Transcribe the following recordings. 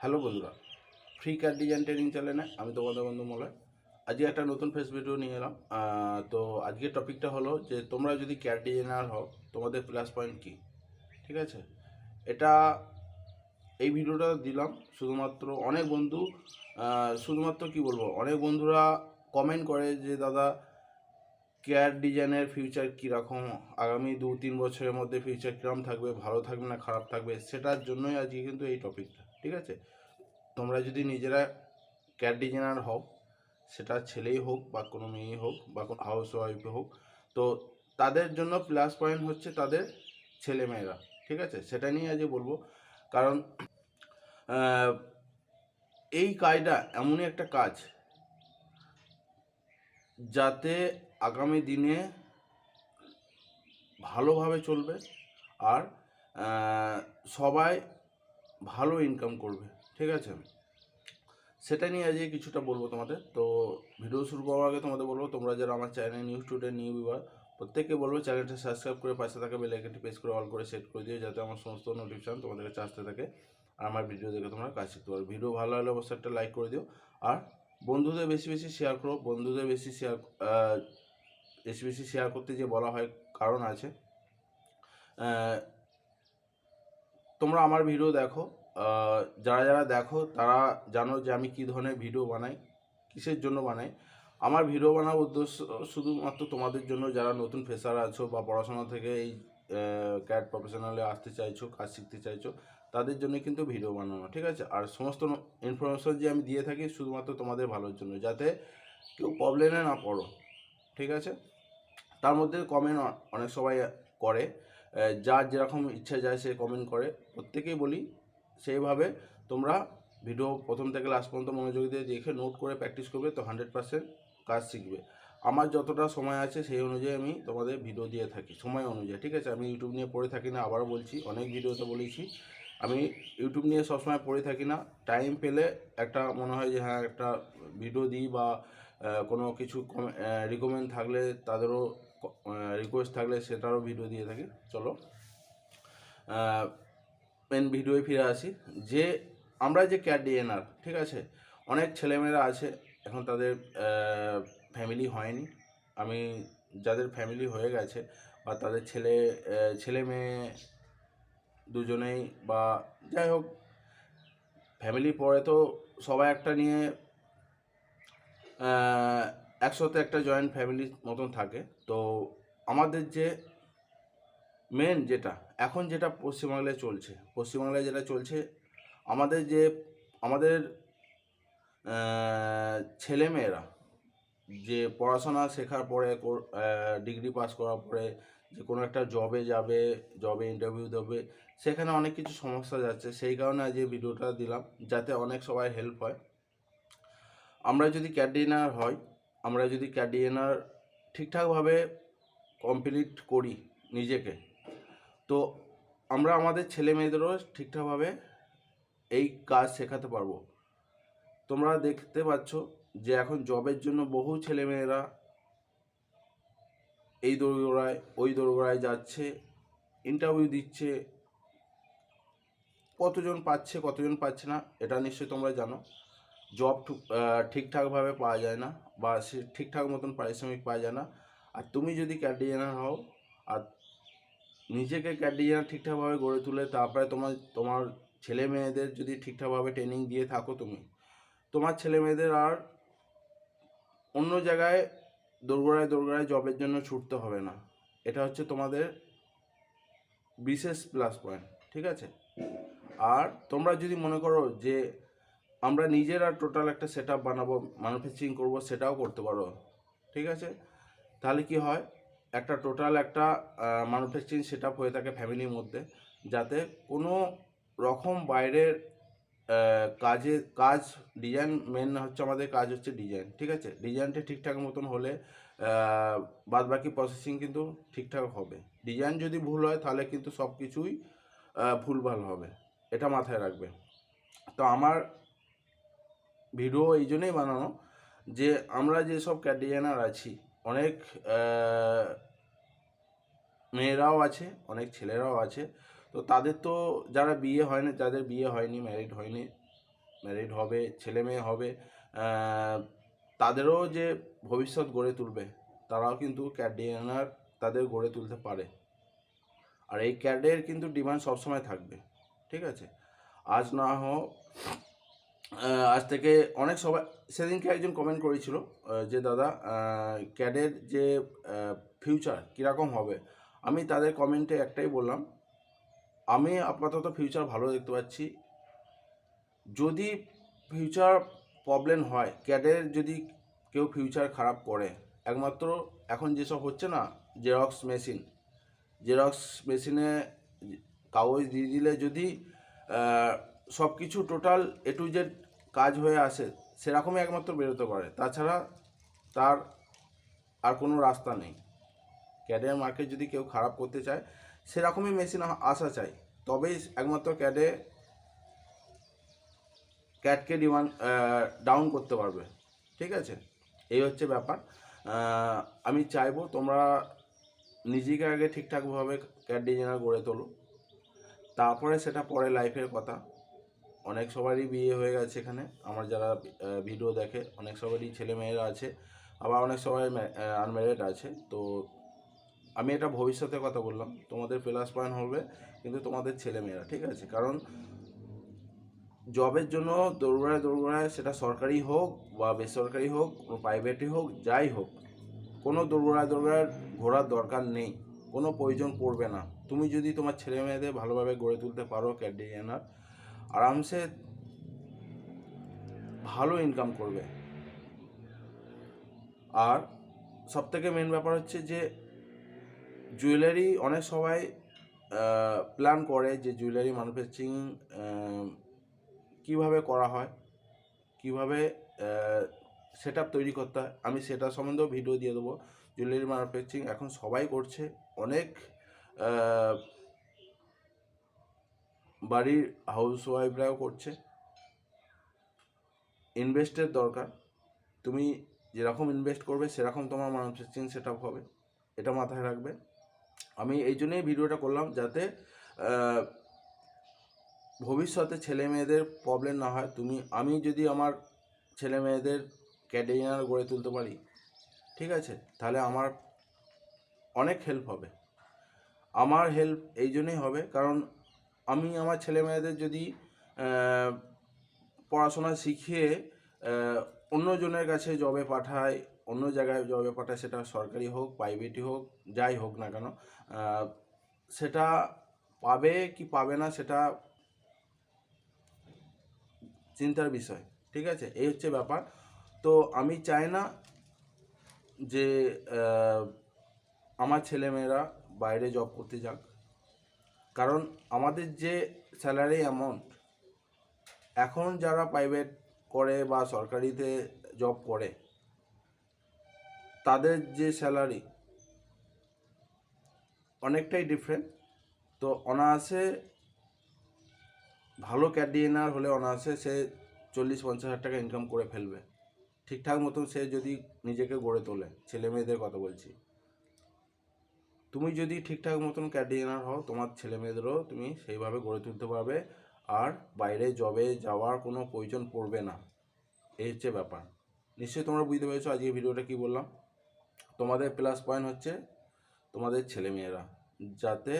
Hello বন্ধুরা free কার design training চলে চ্যানেলে আমি তোমাদের বন্ধু মলয়। আজকে একটা নতুন ফেস ভিডিও নিয়ে এলাম। তো আজকের টপিকটা হলো যে, তোমরা যদি ক্যাট ডিজাইনার হও, তোমাদের প্লাস পয়েন্ট কী? ঠিক আছে? এটা এই ভিডিওটা দিলাম, শুধুমাত্র অনেক বন্ধু শুধুমাত্র কি বলব, অনেক বন্ধুরা কমেন্ট করে যে, দাদা কেয়ার ডিজাইনের ফিউচার কীরকম? আগামী দু তিন বছরের মধ্যে ফিউচার কীরকম থাকবে? ভালো থাকবে না খারাপ থাকবে? সেটার জন্যই আজকে কিন্তু এই টপিকটা ঠিক আছে? তোমরা যদি নিজেরা ক্যাট ডিজাইনার হও, সেটা ছেলেই হোক বা কোনো মেয়েই হোক বা কোনো হাউস ওয়াইফ হোক, তো তাদের জন্য প্লাস পয়েন্ট হচ্ছে তাদের ছেলে মেয়েরা ঠিক আছে? সেটা নিয়ে আজকে বলব। কারণ এই কাজটা এমনই একটা কাজ যাতে আগামী দিনে ভালোভাবে চলবে আর সবাই ভালো ইনকাম করবে, ঠিক আছে? সেটা নিয়ে আজকে কিছুটা বলব তোমাদের। তো ভিডিও শুরু করার আগে তোমাদের বলব, তোমরা যারা আমার channel new student new viewer প্রত্যেককে বলব চ্যানেলটা সাবস্ক্রাইব করে পাশে থাকা বেল আইকনটি প্রেস করে অল করে সেট করে দিও, যাতে আমার সমস্ত নোটিফিকেশন তোমাদের কাছে আসতে থাকে আর আমার ভিডিও দেখে তোমরা কাজ শিখতে পারো ভিডিও ভালো হলে অবশ্যই একটা লাইক করে দিও। আর বন্ধুদের বেশি বেশি শেয়ার করো, বন্ধুদের বেশি শেয়ার বেশি বেশি শেয়ার করতে যে বলা হয় কারণ আছে তোমরা আমার ভিডিও দেখো। যারা যারা দেখো, তারা জানো যে আমি কী ধরনের ভিডিও বানাই, কিসের জন্য বানাই। আমার ভিডিও বানার উদ্দেশ্য শুধুমাত্র তোমাদের জন্য। যারা নতুন ফেসার আছো বা পড়াশোনা থেকে এই ক্যাট প্রফেশনালে আসতে চাইছো, কাজ শিখতে চাইছো, তাদের জন্য কিন্তু ভিডিও বানানো, ঠিক আছে? আর সমস্ত ইনফরমেশন যে আমি দিয়ে থাকি শুধুমাত্র তোমাদের ভালোর জন্য, যাতে কেউ প্রবলেমে না পড়ো, ঠিক আছে? তার মধ্যে কমেন্ট অনেক সবাই করে। যার যেরকম ইচ্ছা যায় সে কমেন্ট করে। প্রত্যেকেই বলি, সেইভাবে তোমরা ভিডিও প্রথম থেকে লাস্ট পর্যন্ত মনোযোগ দিয়ে দেখে নোট করে প্র্যাকটিস করবে তো হান্ড্রেড পার্সেন্ট কাজ শিখবে। আমার যতটা সময় আছে সেই অনুযায়ী আমি তোমাদের ভিডিও দিয়ে থাকি, সময় অনুযায়ী, ঠিক আছে? আমি ইউটিউব নিয়ে পড়ে থাকি না, আবারও বলছি, অনেক ভিডিওতে বলেছি। আমি ইউটিউব নিয়ে সবসময় পড়ে থাকি না টাইম পেলে একটা মনে হয় যে হ্যাঁ একটা ভিডিও দিই বা কোনো কিছু রিকমেন্ড থাকলে তাদেরও রিকোয়েস্ট থাকলে সেটারও ভিডিও দিয়ে থাকি। চলো। মেন ভিডিওয়ে ফিরে আসি। যে আমরা যে ক্যাট ডিএনআর ঠিক আছে? অনেক ছেলেমেয়েরা আছে, এখন তাদের ফ্যামিলি হয়নি। আমি, যাদের ফ্যামিলি হয়ে গেছে বা তাদের ছেলে ছেলে মেয়ে দুজনেই বা যাই হোক ফ্যামিলি পরে তো সবাই একটা নিয়ে একসাথে একটা জয়েন্ট ফ্যামিলির মতন থাকে। তো আমাদের যে মেন যেটা, এখন যেটা পশ্চিমবাংলায় চলছে, পশ্চিমবাংলায় যেটা চলছে, আমাদের যে, আমাদের ছেলেমেয়েরা যে পড়াশোনা শেখার পরে ডিগ্রি পাস করার পরে, যে কোনো একটা জবে যাবে জবে ইন্টারভিউ দেবে, সেখানে অনেক কিছু সমস্যা যাচ্ছে। সেই কারণে আজ এই ভিডিওটা দিলাম, যাতে অনেক সবাই হেল্প হয়। আমরা যদি ক্যাডিনার হয় আমরা যদি ক্যাডিনার ঠিকঠাকভাবে কমপ্লিট করি নিজেকে, তো আমরা আমাদের ছেলে মেয়েদেরও ঠিকঠাকভাবে এই কাজ শেখাতে পারব। তোমরা দেখতে পাচ্ছ যে এখন জবের জন্য বহু ছেলেমেয়েরা এই দোরগোড়ায়, ওই দোরগোড়ায় যাচ্ছে ইন্টারভিউ দিচ্ছে, কতজন পাচ্ছে কতজন পাচ্ছে না, এটা নিশ্চয়ই তোমরা জানো। জব ঠিকঠাকভাবে পাওয়া যায় না বা সে ঠিকঠাক মতন পারিশ্রমিক পাওয়া যায় না। আর তুমি যদি ক্যাডিজানার হও, আর নিজেকে ক্যাডিজানার ঠিকঠাকভাবে গড়ে তুলে, তারপরে তোমার তোমার ছেলে মেয়েদের যদি ঠিকঠাকভাবে ট্রেনিং দিয়ে থাকো তুমি, তোমার ছেলে মেয়েদের আর অন্য জায়গায় দোরগোড়ায় দোরগোড়ায় জবের জন্য ছুটতে হবে না। এটা হচ্ছে তোমাদের বিশেষ প্লাস পয়েন্ট ঠিক আছে? আর তোমরা যদি মনে করো যে আমরা নিজেরা টোটাল একটা সেট আপ বানাবো ম্যানুফ্যাকচারিং করব, সেটাও করতে পারো। ঠিক আছে? তাহলে কি হয়? একটা টোটাল একটা ম্যানুফ্যাকচারিং সেট আপ হয়ে থাকে ফ্যামিলির মধ্যে, যাতে কোনো রকম বাইরের কাজে, কাজ ডিজাইন মেন হচ্ছে আমাদের কাজ হচ্ছে ডিজাইন ঠিক আছে? ডিজাইনটা ঠিকঠাক মতন হলে বাদ বাকি প্রসেসিং কিন্তু ঠিকঠাক হবে। ডিজাইন যদি ভুল হয়, তাহলে কিন্তু সব কিছুই ভুলভাল হবে। এটা মাথায় রাখবে। তো আমার ভিডিও এই জন্যই বানানো যে আমরা যেসব ক্যাট ডিজাইনার আছি, অনেক মেয়েরাও আছে, অনেক ছেলেরাও আছে, তো তাদের তো যারা বিয়ে হয়নি, যাদের বিয়ে হয়নি ম্যারিড হয়নি ম্যারিড হবে, ছেলে মেয়ে হবে তাদেরও যে ভবিষ্যৎ গড়ে তুলবে, তারাও কিন্তু ক্যাট ডিজাইনার তাদের গড়ে তুলতে পারে। আর এই ক্যাডের কিন্তু ডিমান্ড সবসময় থাকবে, ঠিক আছে? আজ না হোক আজ থেকে অনেক সবাই, সেদিনকে একজন কমেন্ট করেছিল যে দাদা ক্যাডের যে ফিউচার কীরকম হবে, আমি তাদের কমেন্টে একটাই বললাম, আমি আপাতত ফিউচার ভালো দেখতে পাচ্ছি। যদি ফিউচার প্রবলেম হয় ক্যাডের যদি কেউ ফিউচার খারাপ করে, একমাত্র এখন যেসব হচ্ছে না জেরক্স মেশিন জেরক্স মেশিনে কাগজ দিয়ে দিলে যদি সব কিছু টোটাল এ টু জেড কাজ হয়ে আসে, সেরকমই একমাত্র বেরোতে পারে। তাছাড়া তার আর কোনো রাস্তা নেই। ক্যাডের মার্কেট যদি কেউ খারাপ করতে চায়, সেরকমই মেশিন আসা চাই। তবেই একমাত্র ক্যাডে ক্যাটকে ডিমান্ড ডাউন করতে পারবে। ঠিক আছে? এই হচ্ছে ব্যাপার। আমি চাইব তোমরা নিজেকে আগে ঠিকঠাকভাবে ক্যাট ডিজাইনার গড়ে তোলো। তারপরে সেটা পরে লাইফের কথা। অনেক সবারই বিয়ে হয়ে গেছে এখানে। আমার যারা ভিডিও দেখে, অনেক সবারই ছেলে মেয়েরা আছে, আবার অনেক সবাই আনম্যারিড আছে। তো আমি এটা ভবিষ্যতের কথা বললাম, তোমাদের প্লাস পয়েন্ট হবে, কিন্তু তোমাদের ছেলে মেয়েরা, ঠিক আছে? কারণ জবের জন্য দৌড়ায় দৌড়ায় সেটা সরকারি হোক বা বেসরকারি হোক প্রাইভেটই হোক, যাই হোক, কোনো দৌড়ায় দৌড়ায় ঘোরার দরকার নেই, কোনো প্রয়োজন পড়বে না। তুমি যদি তোমার ছেলে মেয়েদের ভালোভাবে গড়ে তুলতে পারো ডিজাইনার আরামসে ভালো ইনকাম করবে। আর সবথেকে মেন ব্যাপার হচ্ছে যে জুয়েলারি অনেক সবাই প্ল্যান করে যে জুয়েলারি ম্যানুফ্যাকচারিং কীভাবে করা হয়, কীভাবে সেট তৈরি করতে হয়, আমি সেটা সম্বন্ধেও ভিডিও দিয়ে দেবো। জুয়েলারি ম্যানুফ্যাকচারিং এখন সবাই করছে, অনেক বাড়ির হাউস ওয়াইফরাও করছে। ইনভেস্টের দরকার। তুমি যেরকম ইনভেস্ট করবে, সেরকম তোমার ম্যানুফ্যাকচারিং সেট আপ হবে। এটা মাথায় রাখবে। আমি এই জন্যই ভিডিওটা করলাম যাতে ভবিষ্যতে ছেলে মেয়েদের প্রবলেম না হয়। তুমি, আমি যদি আমার ছেলে মেয়েদের ক্যাডিনার গড়ে তুলতে পারি, ঠিক আছে? তাহলে আমার অনেক হেল্প হবে। আমার হেল্প এই জন্যই হবে। কারণ আমি আমার ছেলে মেয়েদের যদি পড়াশোনা শিখিয়ে অন্যজনের কাছে জবে পাঠাই, অন্য জায়গায় জবে পাঠায় সেটা সরকারি হোক প্রাইভেটই হোক, যাই হোক না কেন সেটা পাবে কি পাবে না সেটা চিন্তার বিষয়, ঠিক আছে? এই হচ্ছে ব্যাপার। তো আমি চাই না যে আমার ছেলেমেয়েরা বাইরে জব করতে যাক। কারণ আমাদের যে স্যালারি অ্যামাউন্ট এখন যারা প্রাইভেট করে বা সরকারিতে জব করে, তাদের যে স্যালারি অনেকটাই ডিফারেন্ট তো অনায়াসে ভালো ক্যাডিয়েনার হলে অনায়াসে সে চল্লিশ পঞ্চাশ হাজার টাকা ইনকাম করে ফেলবে। ঠিকঠাক মতন সে যদি নিজেকে গড়ে তোলে। ছেলে মেয়েদের কথা বলছি। তুমি যদি ঠিকঠাক মতন ক্যাডিয়েনার হও, তোমার ছেলে মেয়েদেরও তুমি সেইভাবে গড়ে তুলতে পারবে। আর বাইরে জবে যাওয়ার কোনো প্রয়োজন পড়বে না। এই হচ্ছে ব্যাপার। নিশ্চয়ই তোমরা বুঝতে পেরেছ আজকে ভিডিওটা কি বললাম? তোমাদের প্লাস পয়েন্ট হচ্ছে তোমাদের ছেলে মেয়েরা যাতে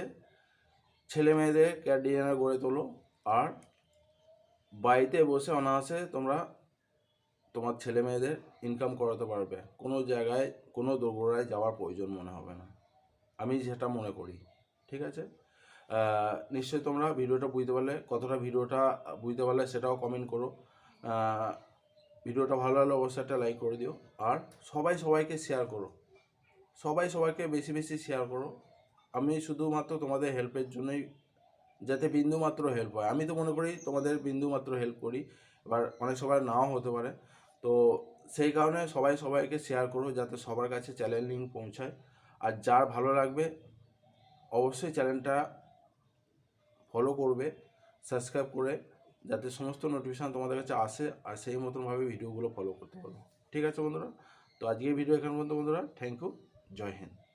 ছেলে মেয়েদের ক্যাডিয়ানার গড়ে তোলো। আর বাড়িতে বসে অনায়াসে তোমরা তোমার ছেলে মেয়েদের ইনকাম করাতে পারবে। কোনো জায়গায়, কোনো দোরগোড়ায় যাওয়ার প্রয়োজন মনে হবে না। আমি যেটা মনে করি, ঠিক আছে? নিশ্চয়ই তোমরা ভিডিওটা বুঝতে পারলে, কতটা ভিডিওটা বুঝতে পারলে সেটাও কমেন্ট করো। ভিডিওটা ভালো লাগলে অবশ্যই একটা লাইক করে দিও। আর সবাই সবাইকে শেয়ার করো। সবাই সবাইকে বেশি বেশি শেয়ার করো। আমি শুধুমাত্র তোমাদের হেল্পের জন্যই, যাতে বিন্দুমাত্র হেল্প হয়। আমি তো মনে করি তোমাদের বিন্দুমাত্র হেল্প করি। এবার অনেক সময় নাও হতে পারে। তো সেই কারণে সবাই সবাইকে শেয়ার করো, যাতে সবার কাছে চ্যানেল লিঙ্ক পৌঁছায়। আর যার ভালো লাগবে, অবশ্যই চ্যানেলটা ফলো করবে সাবস্ক্রাইব করে, যাতে সমস্ত নোটিফিকেশান তোমাদের কাছে আসে আর সেই মতনভাবে ভিডিওগুলো ফলো করতে পারো। ঠিক আছে বন্ধুরা? তো আজকের ভিডিও এখানে পর্যন্ত বন্ধুরা থ্যাংক ইউ জয় হিন্দ।